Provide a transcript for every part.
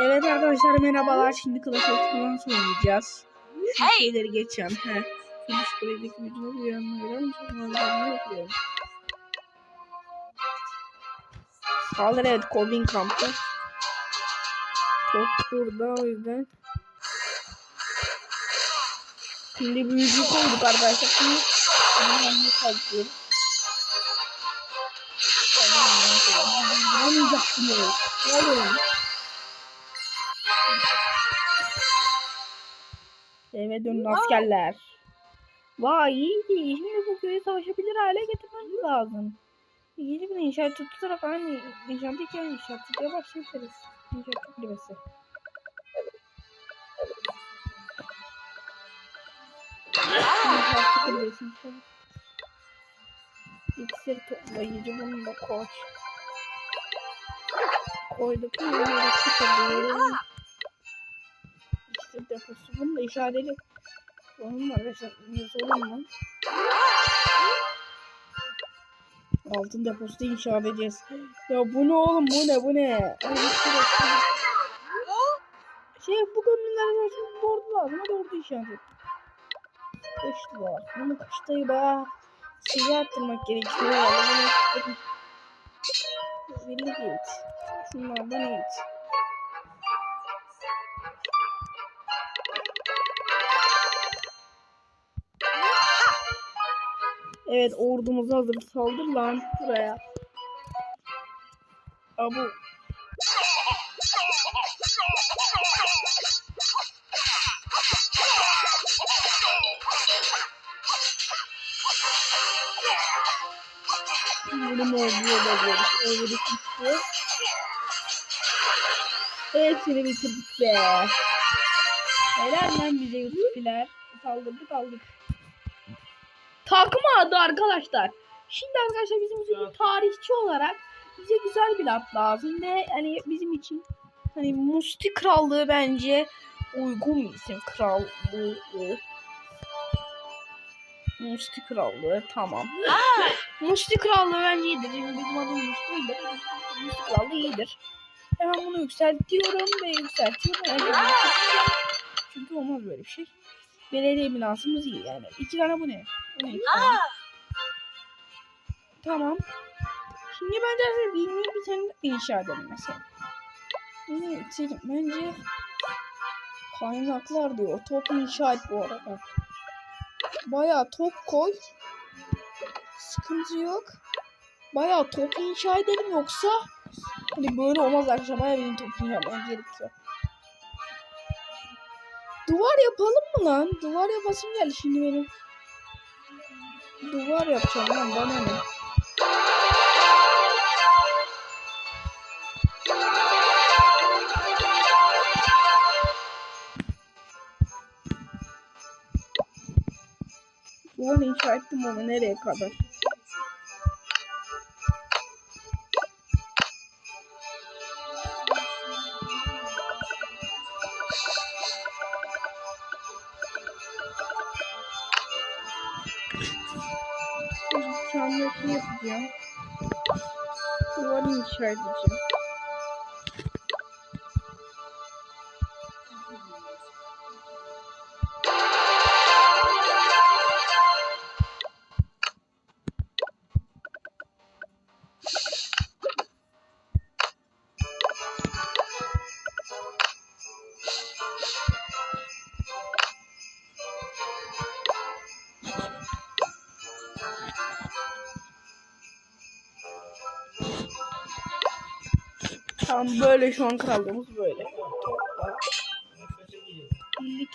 Evet arkadaşlar merhabalar. Şimdi Clash of Clans oynayacağız. Hey! şeyleri geçeceğim. He. Finish Play'deki videoları uyanmayla onlardan yapıyorum. Saldır evet Colvin kampta. Top burada o yüzden. Şimdi büyücü koyduk arkadaşlar. Şimdi yanına kalkıyoruz. Vuramayacaksınız. Ne oluyor? Eve dönün askerler. Vay iyiydi. Şimdi bu köyü savaşabilir hale getirmemiz lazım. Yeni bir inşaat tutarak aynı inşaatı iki inşaat tutmaya başlayabiliriz. İnşaat kulübesi. İnşaat kulübesi. İksir toplayıcı bunu da koy. Koyduk. Yine sıkılıyoruz. İksir deposu. Bunu da işareli. Onun var. Yazalım mı? Altın deposu inşa edeceğiz. Ya bu ne oğlum bu ne bu ne? Şey bu gömüller için bordu lazım. Hadi orada inşa. Bunu kıştayı bayağı size attırmak gerekiyor. Bunu Belli değil. Şunlardan evet. Evet ordumuz hazır. Saldır lan buraya. Abu. Benim orduya görüş. Öbürü gitti. Hepsini bitirdik be. Helal lan bize Yusufiler. Saldırdık aldık. Takma adı arkadaşlar. Şimdi arkadaşlar bizim için bir tarihçi olarak bize güzel bir at lazım ve hani bizim için hani Musti Krallığı bence uygun bir isim. Krallığı. Musti Krallığı tamam. Musti Krallığı bence iyidir. Çünkü bizim adımız Musti'dir. Musti Krallığı iyidir. Hemen bunu yükseltiyorum ve yükseltiyorum. Çünkü olmaz böyle bir şey. Belediye binasımız iyi yani. İki tane bu ne? Bu ne? iki tane? Tamam. Şimdi ben de bilmeyi bir tane inşa edelim mesela. Yine bitirelim. Bence kaynaklar diyor. Top inşa et bu arada. Bayağı top koy. Sıkıntı yok. Bayağı top inşa edelim yoksa hani böyle olmaz arkadaşlar. Bayağı benim top inşa etmem gerekiyor. Duvar yapalım mı lan? Duvar yapasım geldi şimdi benim. Duvar yapacağım lan bana ne? Duvar inşa ettim ama nereye kadar? Tam böyle şu an krallığımız böyle.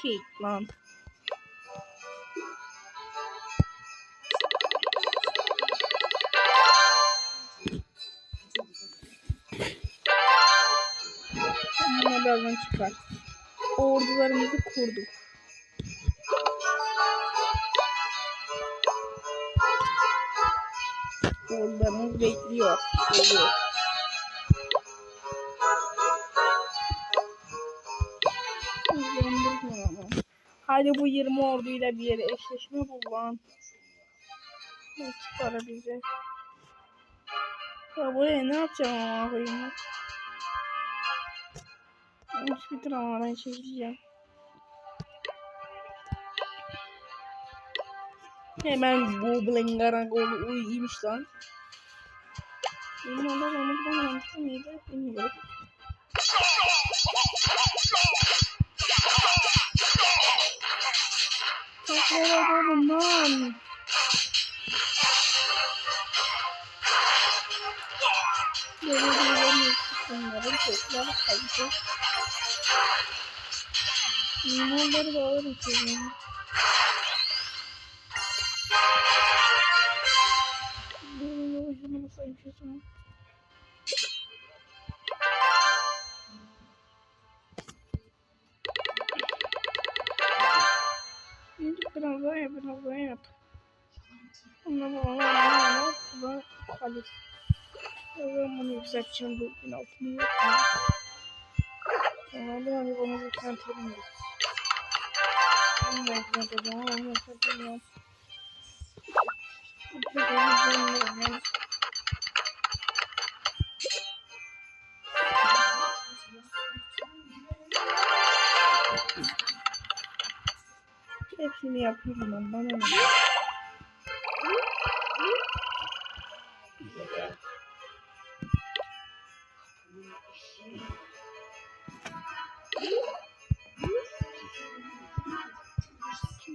Cake lan. Bunlar birazdan çıkar. Ordularımızı kurduk. Ordularımız bekliyor. Geliyor. Hadi bu 20 orduyla bir yere eşleşme bul lan. Ne çıkar bize? Ya buraya ne yapacağım ama koyayım? Hiçbir travmadan çekeceğim. Hemen bu Blengarago'lu uy iyiymiş lan. Benim adam onu buradan mantıklı mıydı bilmiyorum. Taklara adamım lan. Belediyenin bunların tekrar kaydı. Bunları da alır içeri. Böyle yavaşlama sayın biraz daha yap. Ondan sonra ondan sonra kalis. Ben bunu yükselteceğim bu bin altını yok? Normalde hani bunu yükseltelim biz. Bunu da yükselteceğim ama onu yükseltemiyorum. Hepsini yapıyorum ben bana ne?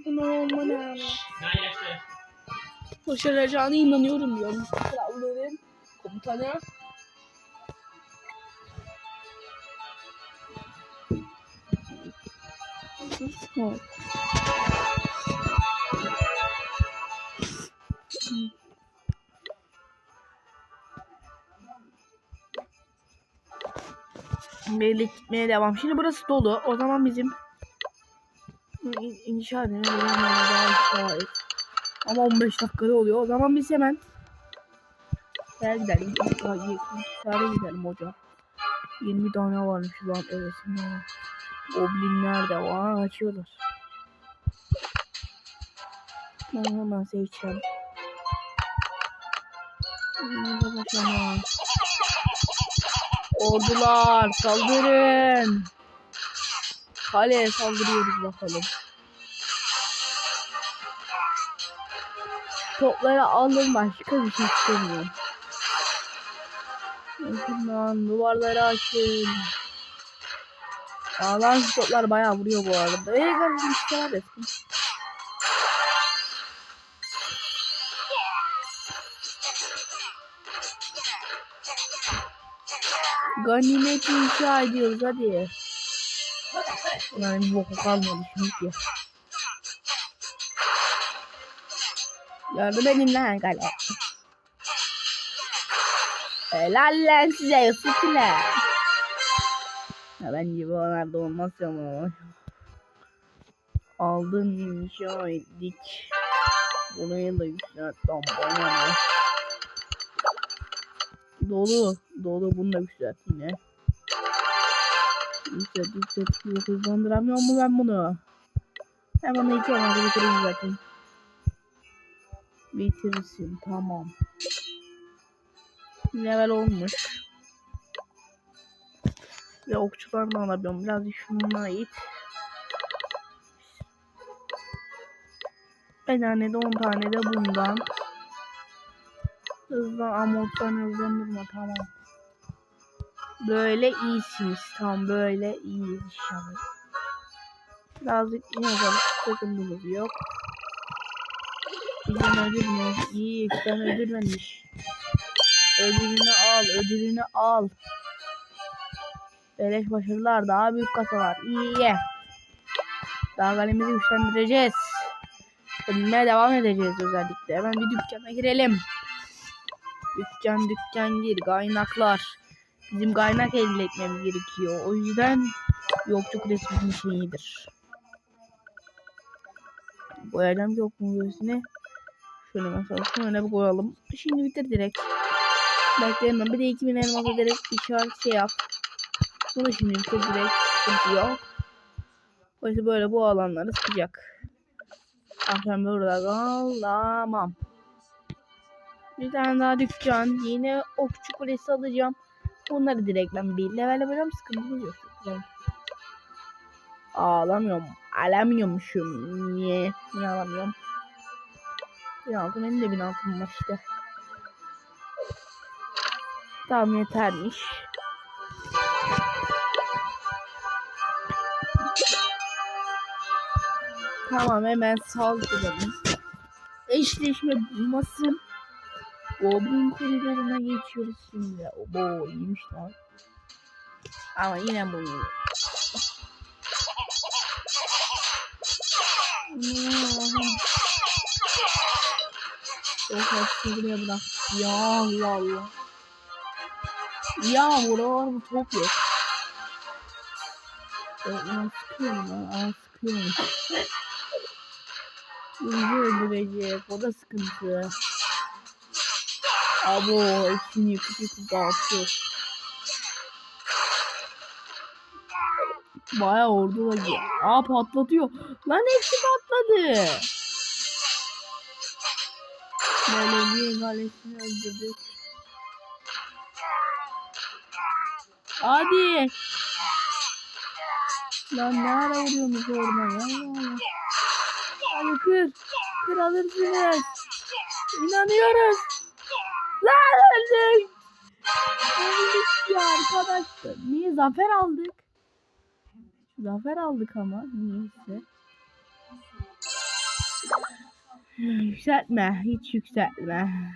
Bunu olma ne ama? Başaracağına inanıyorum diyorum. Kralların komutanı. Evet. Birlik gitmeye devam. Şimdi burası dolu. O zaman bizim İn- inşa edelim. Ama 15 dakikada oluyor. O zaman biz hemen Gel gidelim. Sare gidelim hocam. 20 tane varmış lan evesinde. Goblinler de var. Açıyorlar. Ben hemen seçeceğim. Burada başlamam. Ordular saldırın. Kaleye saldırıyoruz bakalım. Topları alın başka bir şey istemiyorum. Bakın duvarları açın. Ağlan toplar bayağı vuruyor bu arada. Öyle garip bir şey etsin. Ganimet inşa ediyoruz hadi. Yani bir boku kalmadı şimdi ki. Yardım edin lan gale. Helal lan size Yusuf'la. Ya bence bu onlarda olmaz ama. Aldın inşa ettik. Burayı da yükselttim bana ne. Dolu. Dolu bunu da yükselt yine. Yükselt yükselt. Yok hızlandıramıyor mu ben bunu? Ben bunu iki olmadı bitireyim zaten. Bitirsin tamam. Level olmuş. Ve okçulardan alabiliyorum. Biraz şununla it. Bir tane de 10 tane de bundan. Hızlan amorttan hızlandırma tamam. Böyle iyisiniz. Tam böyle iyiyiz inşallah. Birazcık yazalım. Sıkıntımız yok. Bizden ödül mü? İyi. Sen ödül vermiş. Ödülünü al. Ödülünü al. Beleş başarılar. Daha büyük kasalar. İyi. Daha galemizi güçlendireceğiz. Bilmeye devam edeceğiz özellikle. Hemen bir dükkana girelim. Dükkan dükkan gir. Kaynaklar. Bizim kaynak elde etmemiz gerekiyor. O yüzden yokçu kulesi bizim için iyidir. Boyayacağım yok mu göğsüne? Şöyle mesela şöyle bir koyalım. Şimdi bitir direkt. Bekleyemem. Bir de 2000 elması direkt işaret şey yap. Bunu şimdi bitir direkt. Sıkıntı yok. Oysa böyle bu alanları sıkacak. Akşam burada kal. Bir tane daha dükkan. Yine okçu kulesi alacağım. Onları direkt ben bir level yapacağım. Sıkıntımız yok. Yani Ağlamıyorum. Alamıyormuşum. Niye? Niye alamıyorum? Bin altın benim de bin altın var işte. Tamam yetermiş. Tamam hemen saldıralım. Eşleşme bulmasın. Goblin koridoruna geçiyoruz şimdi. Obo iyiymiş lan. Ama yine bunu. Çok hepsini buraya bırak. Ya Allah Allah. Ya buralar bu top yok. Ben sıkıyorum lan. Aa sıkıyorum. Bizi öldürecek. O da sıkıntı. Abo hepsini yıkıp yıkıp dağıtıyor. Baya ordu da gel. Aa patlatıyor. Lan hepsi patladı. Belediye galesini öldürdük. Hadi. Lan ne ara vuruyorsunuz orada ya? Hadi kır. Kır alırsınız. İnanıyoruz. Lan öldük. Öldük ya arkadaşlar. Niye zafer aldık? Zafer aldık ama niyeyse. Yükseltme. Hiç yükseltme.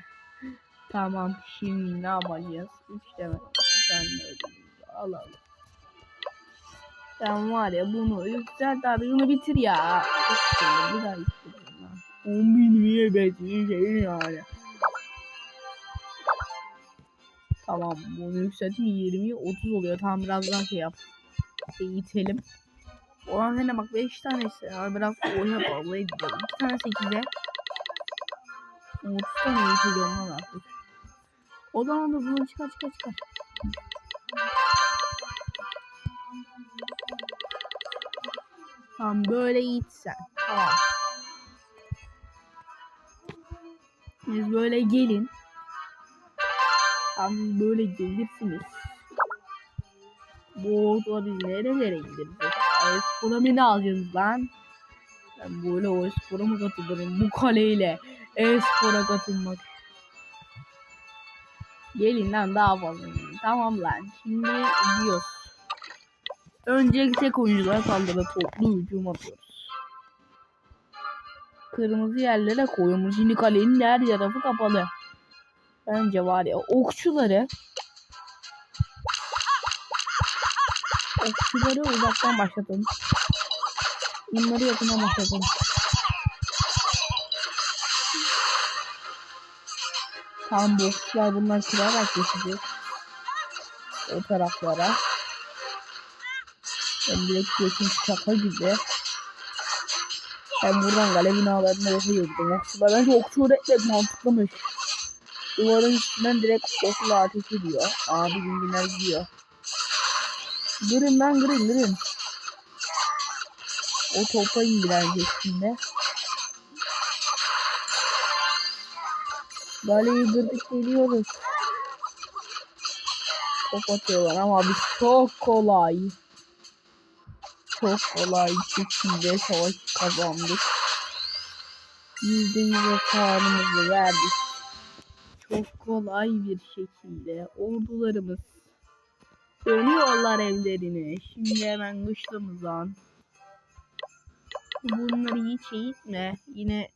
Tamam. Şimdi ne yapacağız? Üç. Bir tane ödülümüzü alalım. Sen var ya bunu yükselt abi bunu bitir ya. Bir daha yükselt. 10 bin niye şey yani. Tamam bunu yükselteyim 20 30 oluyor. Tamam biraz daha şey yap. Eğitelim. Olan sene bak 5 tanesi. Ya biraz oyun yapalım. Eğitelim. 2 tane 8'e. 30 tane eğiteceğim lan artık. O zaman da bunu çıkar çıkar çıkar. Tamam böyle eğitsen. Tamam. Siz böyle gelin. Siz böyle gelirsiniz. Bu orduları biz nerelere indireceğiz? Espor'a mı ne alacağız lan? Ben böyle o Espor'a mı katılırım? Bu kaleyle Espor'a katılmak. Gelin lan daha fazla. Tamam lan. Şimdi gidiyoruz. Önce tek oyunculara saldırı toplu hücum atıyoruz. Kırmızı yerlere koyuyoruz. Şimdi kalenin her tarafı kapalı. Bence var ya okçuları okçuları uzaktan başlatalım. Bunları yakına başlatalım. Tam bu okçular bunlar kırarak geçecek. O taraflara. Ben direkt geçim şaka gibi. Ben buradan kale binalarına yapıyordum. Okçular bence okçu öğretmek mantıklımış. Duvarın üstünden direkt okla ateş ediyor. Abi günler gidiyor. Kırın lan kırın kırın. O topa indirecek şimdi. Galeyi kırdık geliyoruz. Top atıyorlar ama biz çok kolay. Çok kolay şekilde savaş kazandık. Yüzde yüz hasarımızı verdik. Çok kolay bir şekilde ordularımız dönüyorlar evlerine. Şimdi hemen kışlamızdan. Bunları hiç eğitme. Yine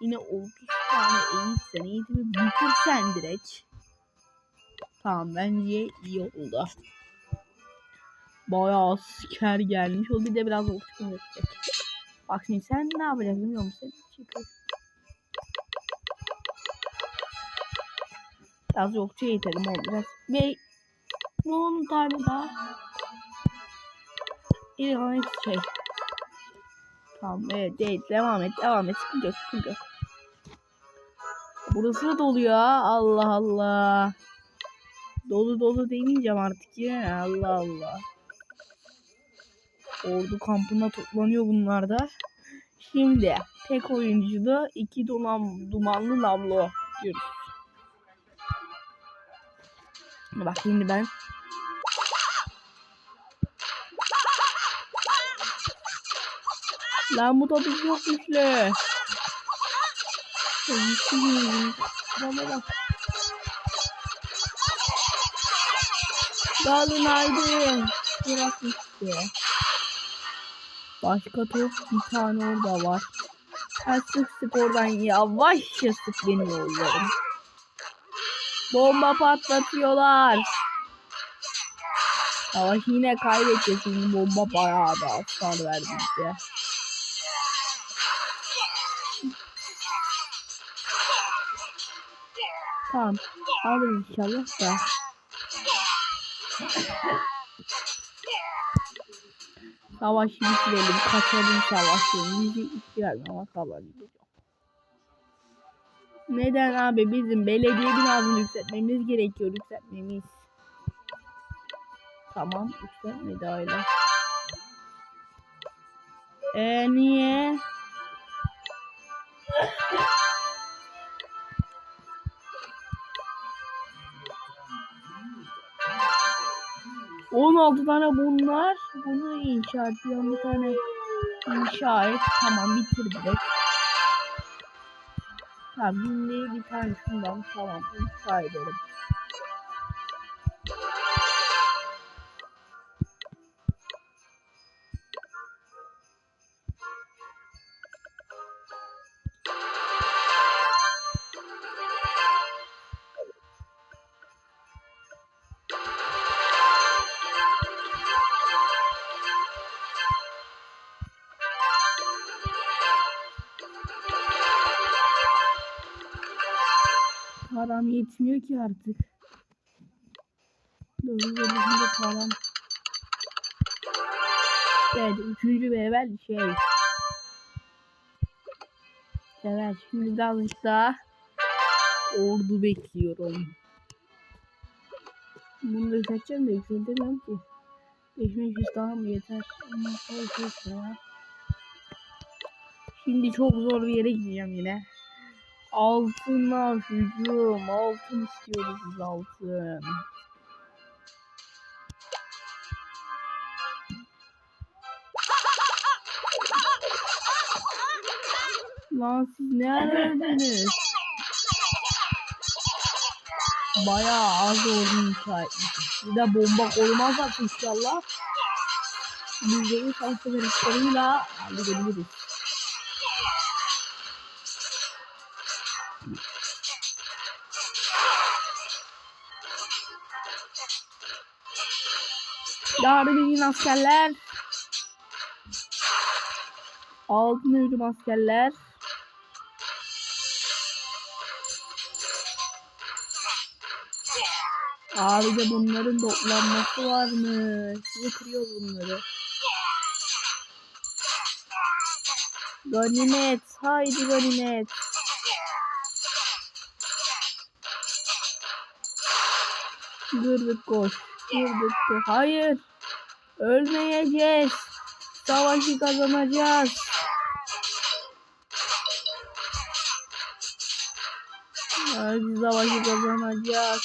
yine 30 tane eğitsen, eğitimi bitirsen direkt. Tamam bence iyi oldu. Bayağı asker gelmiş. O bir de biraz okçu edecek. Bak şimdi sen ne yapacaksın biliyor musun? Çıkar. Biraz okçu eğitelim oğlum biraz. Ve 10 tane daha. İlhan şey. Tamam evet evet devam et devam et sıkıntı yok sıkıntı yok. Burası da dolu ya Allah Allah. Dolu dolu demeyeceğim artık ya Allah Allah. Ordu kampına toplanıyor bunlar da. Şimdi tek oyuncuda iki duman, dumanlı lamlo diyoruz. Ama bak şimdi ben Lan bu tabi çok güçlü. Dalın haydi. Bırak işte. Başka top bir tane orada var. Ben sık sık oradan yavaşça sık benim oğullarım. Bomba patlatıyorlar. Savaş yine kaybedecek çünkü bomba bayağı da hasar verdi bize. Tamam. Alırız inşallah da. Savaşı bitirelim. Kaçalım savaşını. Bizi ihtiyar ama kazanacağız. Neden abi bizim belediye binasını yükseltmemiz gerekiyor yükseltmemiz. Tamam yükseltmedi hala. Eee niye? On altı tane bunlar. Bunu inşa ediyorum. Bir tane inşa et. Tamam bitir. Tamam şimdi bir tane şundan tamam inşa edelim. Param yetmiyor ki artık. Doğru bölümünde param. Evet üçüncü ve evvel şey. Evet şimdi birazcık ordu bekliyorum. Bunu da yükselteceğim de yükseltemiyorum ki. 5500 daha mı yeter? Ama ya. Şimdi çok zor bir yere gideceğim yine. Altınlar hücum. Altın istiyoruz biz altın. Lan siz ne aradınız? Bayağı az ordu inşa etmişiz. Bir de bomba koymazsak inşallah. Bizleri şanslı verişleriyle halledebiliriz. Yarın askerler. Altın hücum askerler. Abi de bunların toplanması varmış. Size kırıyor bunları. Ganimet. Haydi ganimet. Gırdık koş. Gırdık koş. Hayır. Ölmeyeceğiz. Savaşı kazanacağız. Hadi savaşı kazanacağız.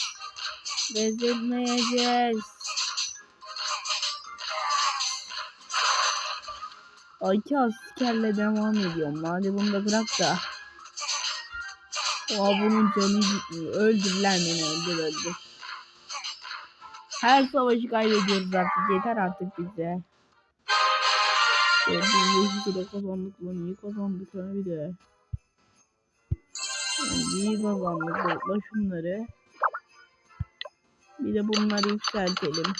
Bezirmeyeceğiz. İki askerle devam ediyorum. Hadi bunu da bırak da. Oha bunun canı gitmiyor. Öldür lan beni öldür öldür. Her savaşı kaybediyoruz artık. Yeter artık bize. Gördüğünüz gibi kazandık lan. İyi kazandık lan bir de. İyi kazandık. Topla şunları. Bir de bunları yükseltelim.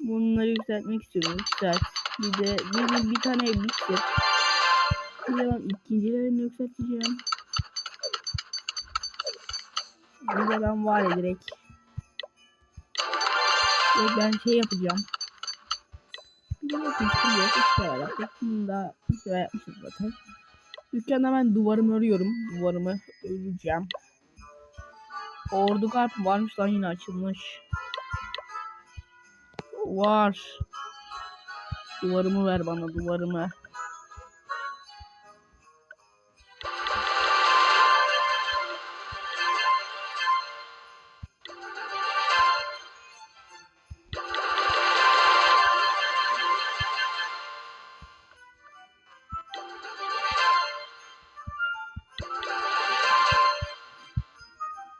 Bunları yükseltmek istiyorum. Yükselt. Bir de bir, bir tane bitir. Bir de ben ikincilerini yükselteceğim. Bir de ben var ya direkt. Ve ben şey yapacağım. Bir şimdi yok. Üç sefer yaptık. Bunu da bir sefer yapmışız zaten. Dükkanda ben duvarımı örüyorum. Duvarımı öreceğim. Ordu kalp varmış lan yine açılmış. Var. Duvarımı ver bana duvarımı.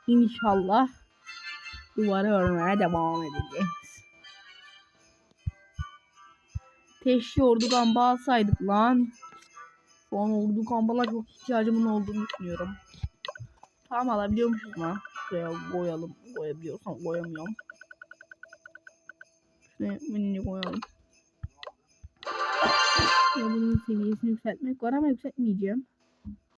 İnşallah duvarı örmeye devam edeceğiz. Teşhi ordu gamba alsaydık lan. Şu an ordu gambala çok ihtiyacımın olduğunu düşünüyorum. Tamam alabiliyormuşuz lan. Şuraya koyalım. Koyabiliyorsam koyamıyorum. Şuraya mini koyalım. Ya bunun seviyesini yükseltmek var ama yükseltmeyeceğim.